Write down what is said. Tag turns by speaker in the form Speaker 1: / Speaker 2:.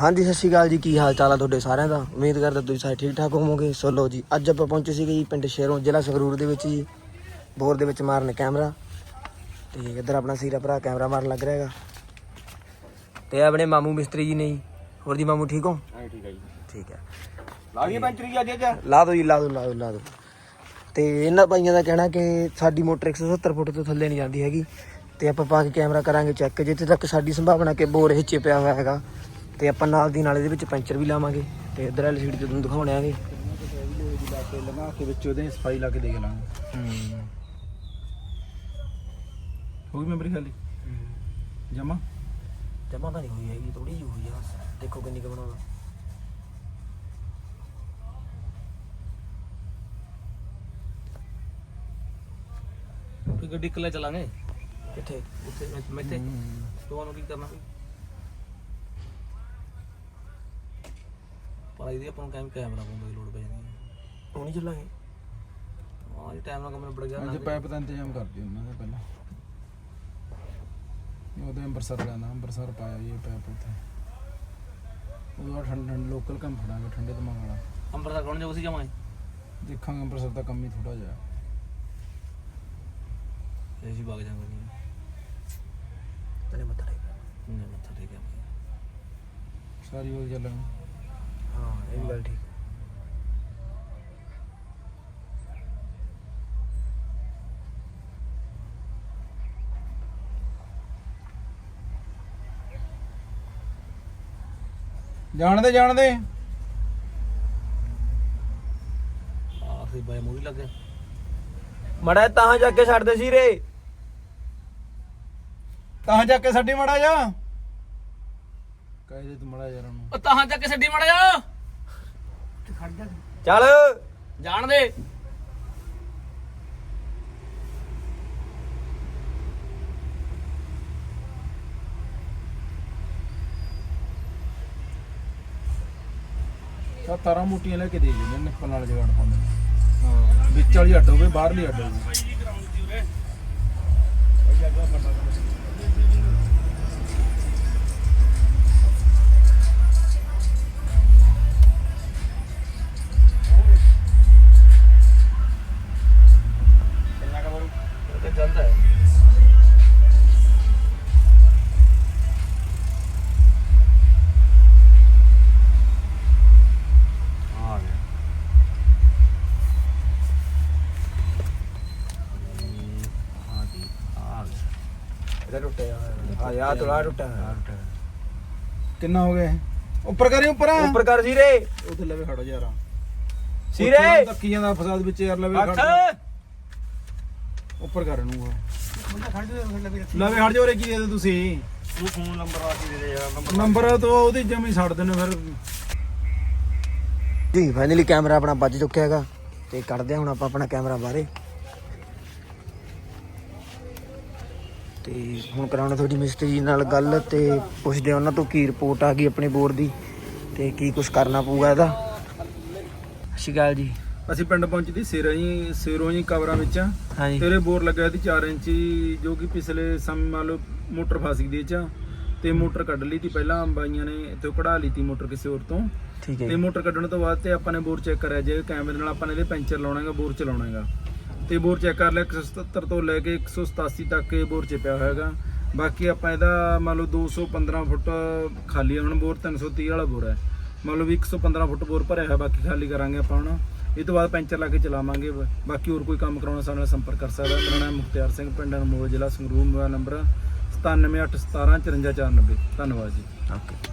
Speaker 1: ਹਾਂਜੀ ਸਤਿ ਸ਼੍ਰੀ ਅਕਾਲ ਜੀ। ਕੀ ਹਾਲ ਚਾਲ ਆ ਤੁਹਾਡੇ ਸਾਰਿਆਂ ਦਾ? ਉਮੀਦ ਕਰਦਾ ਤੁਸੀਂ ਸਾਰੇ ਠੀਕ ਠਾਕ ਹੋਵੋਗੇ। ਸੋ ਲੋ ਜੀ ਅੱਜ ਆਪਾਂ ਪਹੁੰਚੇ ਸੀਗੇ ਜੀ ਪਿੰਡ ਸ਼ੇਰੋਂ ਜ਼ਿਲ੍ਹਾ ਸੰਗਰੂਰ ਦੇ ਵਿੱਚ ਜੀ। ਬੋਰ ਦੇ ਵਿੱਚ ਮਾਰਨ ਕੈਮਰਾ। ਤੇ ਇੱਧਰ ਆਪਣਾ ਸੀਰਾ ਭਰਾ ਕੈਮਰਾ ਮਾਰਨ ਲੱਗ ਰਿਹਾ ਹੈਗਾ। ਤੇ ਆਪਣੇ ਮਾਮੂ ਮਿਸਤਰੀ ਜੀ ਨੇ ਜੀ। ਹੋਰ ਜੀ ਮਾਮੂ ਠੀਕ ਹੋ?
Speaker 2: ਹਾਂ ਠੀਕ ਹੈ ਜੀ।
Speaker 1: ਠੀਕ ਹੈ
Speaker 2: ਲਾ ਗਈ ਪੈਂਚਰੀ ਅੱਜ ਅੱਜ?
Speaker 1: ਲਾ ਦਿਓ ਜੀ ਲਾ ਦਿਓ ਲਾ ਦਿਓ ਲਾ ਦਿਓ ਤੇ ਇਹਨਾਂ ਭਾਈਆਂ ਦਾ ਕਹਿਣਾ ਕਿ ਸਾਡੀ ਮੋਟਰ 170 ਫੁੱਟ ਤੋਂ ਥੱਲੇ ਨਹੀਂ ਜਾਂਦੀ ਹੈਗੀ। ਤੇ ਆਪਾਂ ਪਾ ਕੇ ਕੈਮਰਾ ਕਰਾਂਗੇ ਚੈੱਕ। ਜਿੱਥੇ ਤੱਕ ਸਾਡੀ ਸੰਭਾਵਨਾ ਕਿ ਬੋਰ ਹਿੱਚੇ ਪਿਆ ਹੋਇਆ ਹੈਗਾ। ਤੇ ਆਪਾਂ ਨਾਲ ਦੀ ਨਾਲ ਇਹਦੇ ਵਿੱਚ ਪੈਂਚਰ ਵੀ ਲਾਵਾਂਗੇ ਤੇ ਇਧਰ ਵਾਲੀ ਸੀਟ ਤੇ ਤੁਹਾਨੂੰ ਦਿਖਾਉਣੇ ਆਗੇ।
Speaker 2: ਲਗਾ ਕੇ ਵਿੱਚ ਉਹਦੇ ਸਫ਼ਾਈ ਲਾ ਕੇ ਦੇਖ ਲਾਂਗੇ ਹੋ। ਗਈ ਮੈਂਬਰੀ ਖਾਲੀ? ਜਮਾ?
Speaker 1: ਜਮਾ ਤਾਂ ਨਹੀਂ ਹੋਈ ਹੈਗੀ ਥੋੜੀ ਜਿਹੀ ਹੋਈ ਆ। ਬਸ ਦੇਖੋ ਕਿੰਨੀ ਕੁ ਬਣਾਉਣਾ।
Speaker 3: ਕੋਈ ਗੱਡੀ ਇਕੱਲੇ ਚਲਾਂਗੇ?
Speaker 1: ਕਿੱਥੇ?
Speaker 3: ਉੱਥੇ ਮੈਂ ਇੱਥੇ ਤੁਹਾਨੂੰ ਕੀ ਕਰਨਾ? ਪਰ ਇਹਦੇ ਆਪਾਂ ਨੂੰ ਕੈਮ ਕੈਮਰਾ ਪਾਉਣ ਦੀ ਲੋੜ ਪੈ ਜਾਂਦੀ ਹੈ।
Speaker 1: ਹੁਣ ਹੀ ਚੱਲਾਂਗੇ?
Speaker 3: ਹਾਂ ਇਹ ਟਾਈਮ ਨਾਲ ਕੰਮ ਨਿਬੜ ਗਿਆ
Speaker 2: ਅੱਜ ਪਾਈਪ ਦਾ ਇੰਤਜ਼ਾਮ ਕਰ ਦਿਓ ਉਹਨਾਂ ਦਾ ਪਹਿਲਾਂ। ਉਹਦੇ ਅੰਬਰਸਰ ਜਾਣਾ ਅੰਬਰਸਰ ਪਾਇਆ ਜੀ ਇਹ ਪਾਈਪ ਉੱਥੇ। ਉਹਦਾ ਠੰਡ ਠੰਡ ਲੋਕਲ ਕੰਮ ਫੜਾਂਗੇ ਠੰਡੇ ਦਿਮਾਗ ਵਾਲਾ।
Speaker 3: ਅੰਮ੍ਰਿਤਸਰ ਕੌਣ ਜਾਊ ਸੀ ਜਾਵਾਂ
Speaker 2: ਦੇਖਾਂਗੇ ਅੰਬਰਸਰ ਦਾ ਕੰਮ ਹੀ ਥੋੜਾ ਜਿਹਾ।
Speaker 3: ਇਹ ਜੀ ਵਗ ਜਾਂਗੇ ਨਹੀਂ
Speaker 1: ਤਨੇ ਮੱਥਾ ਟੇਕ
Speaker 3: ਨਹੀਂ ਮੱਥਾ ਟੇਕਿਆ
Speaker 2: ਸਾਰੀ ਉਹ ਚੱਲਾਂਗੇ।
Speaker 1: ਇਹ ਵੀ ਗੱਲ ਠੀਕ
Speaker 2: ਜਾਣਦੇ ਜਾਣਦੇ।
Speaker 3: ਆਖਰੀ ਬਾਈ ਮੂਵੀ ਲੱਗ
Speaker 1: ਮੜਾ ਤਾਂ ਜਾ ਕੇ ਛੱਡ ਦੇ ਸੀਰੇ।
Speaker 2: ਤਾਂ ਜਾ ਕੇ ਛੱਡੀ ਮੜਾ ਜਾ ਕਹਿ ਦੇ ਤੂੰ ਮੜਾ ਯਾਰ ਉਹਨੂੰ
Speaker 3: ਉਹ ਤਾਂ ਜਾ ਕੇ ਛੱਡੀ ਮੜ ਜਾ
Speaker 1: ਚੱਲ।
Speaker 3: ਜਾਣ ਦੇ।
Speaker 2: ਤਾਂ ਤਾਰਾਂ ਮੋਟੀਆਂ ਲੈ ਕੇ ਦੇ ਦਿੰਦੇ ਨੇ ਨਿੱਪਲ ਨਾਲ ਜਗਾੜ ਪਾਉਂਦੇ ਹਾਂ ਵਿੱਚ ਵਾਲੀ ਅੱਡ ਹੋਵੇ ਬਾਹਰਲੀ ਅੱਡ ਹੋਵੇ
Speaker 1: ਇਹਦਾ ਟੁੱਟਿਆ ਹੋਇਆ? ਆ ਯਾ ਤੋੜਾ ਟੁੱਟਿਆ ਹੋਇਆ।
Speaker 2: ਕਿੰਨਾ ਹੋ ਗਿਆ ਇਹ? ਉੱਪਰ ਕਰੀ ਉੱਪਰ।
Speaker 1: ਉੱਪਰ ਕਰ ਸੀਰੇ।
Speaker 2: ਉੱਥੇ ਲਵੇ ਖੜੋ ਯਾਰ।
Speaker 1: ਸੀਰੇ।
Speaker 2: ਧੱਕੀ ਜਾਂਦਾ ਫਸਾਦ ਵਿੱਚ ਯਾਰ ਲਵੇ ਖੜ
Speaker 3: ਅੱਠ
Speaker 2: ਉੱਪਰ ਕਰ ਨੂੰ ਲਵੇ ਹਟ ਜਾ ਉਰੇ ਕੀ ਦੇ ਤੁਸੀਂ।
Speaker 3: ਤੂੰ ਫੋਨ ਨੰਬਰ ਆ ਕੇ ਦੇ ਦੇ ਯਾਰ
Speaker 2: ਨੰਬਰ ਤੋਂ ਉਹਦੀ ਜਮੀ ਛੱਡ ਦੇਣੇ ਫਿਰ।
Speaker 1: ਜੀ ਫਾਈਨਲੀ ਕੈਮਰਾ ਆਪਣਾ ਵੱਜ ਚੁੱਕਿਆ ਹੈਗਾ। ਤੇ ਕੱਢਦੇ ਹੁਣ ਆਪਾਂ ਆਪਣਾ ਕੈਮਰਾ ਬਾਹਰੇ। ਤੇ ਹੁਣ ਕਰਾਉਣਾ ਤੁਹਾਡੀ ਮਿਸਤਰੀ ਨਾਲ ਗੱਲ ਤੇ ਪੁੱਛਦੇ ਹਾਂ ਉਹਨਾਂ ਤੋਂ ਕੀ ਰਿਪੋਰਟ ਆ ਗਈ ਆਪਣੇ ਬੋਰਡ ਦੀ ਤੇ ਕੀ ਕੁਝ ਕਰਨਾ ਪਊਗਾ ਇਹਦਾ। ਸ਼ਿਕਾਲ ਜੀ।
Speaker 2: ਅਸੀਂ ਪਿੰਡ ਪਹੁੰਚਦੀ ਸਿਰਾਂ ਹੀ ਸਿਰੋਂ ਹੀ ਕਵਰਾਂ ਵਿੱਚ। ਆ।
Speaker 1: ਹਾਂਜੀ।
Speaker 2: ਤੇਰੇ ਬੋਰ ਲੱਗਿਆ ਸੀ 4 ਇੰਚੀ ਜੋ ਕਿ ਪਿਛਲੇ ਸਮੇਂ ਮੰਨ ਲਓ ਮੋਟਰ ਫਸ ਗਈ ਦੇ ਚ ਤੇ ਮੋਟਰ ਕੱਢ ਲਈ ਤੀ ਪਹਿਲਾਂ ਬਾਈਆਂ ਨੇ ਇੱਥੋਂ ਕਢਾ ਲਈ ਤੀ ਮੋਟਰ ਕਿਸੇ ਹੋਰ ਤੋਂ।
Speaker 1: ਠੀਕ ਹੈ
Speaker 2: ਤੇ
Speaker 1: ਜੀ।
Speaker 2: ਮੋਟਰ ਕੱਢਣ ਤੋਂ ਬਾਅਦ ਤੇ ਆਪਾਂ ਨੇ ਬੋਰ ਚੈੱਕ ਕਰਿਆ ਜੇ ਕੈਮਰੇ ਨਾਲ ਆਪਾਂ ਨੇ ਇਹਦੇ ਪੈਂਚਰ ਲਾਉਣਾ ਹੈਗਾ ਬੋਰ ਚਲਾਉਣਾ ਹੈਗਾ। ਤੇ ਬੋਰ ਚੈੱਕ ਕਰ ਲਿਆ 177 ਤੋਂ ਲੈ ਕੇ 187 ਤੱਕ ਇਹ ਬੋਰ ਚ ਪਿਆ ਹੋਇਆ ਬਾਕੀ ਆਪਾਂ ਇਹਦਾ ਮੰਨ ਲਓ 215 ਫੁੱਟ ਖਾਲੀ ਹੁਣ ਬੋਰ 330 ਵਾਲਾ ਬੋਰ ਹੈ। ਮੰਨ ਲਓ ਵੀ 115 ਫੁੱਟ ਬੋਰ ਭਰਿਆ ਹੋਇਆ, ਬਾਕੀ ਖਾਲੀ ਕਰਾਂਗੇ ਆਪਾਂ ਹੁਣ। ਇਹ ਤੋਂ ਬਾਅਦ ਪੈਂਚਰ ਲਾ ਕੇ ਚਲਾਵਾਂਗੇ। ਬਾਕੀ ਹੋਰ ਕੋਈ ਕੰਮ ਕਰਾਉਣਾ ਸਾਡੇ ਨਾਲ ਸੰਪਰਕ ਕਰ ਸਕਦਾ। ਮੇਰਾ ਨਾਮ ਮੁਖਤਿਆਰ ਸਿੰਘ, ਪਿੰਡ ਅਨਮੋਲ, ਜ਼ਿਲ੍ਹਾ ਸੰਗਰੂਰ, ਮੋਬਾਈਲ ਨੰਬਰ 9781175490 ਧੰਨਵਾਦ ਜੀ।
Speaker 1: ਓਕੇ।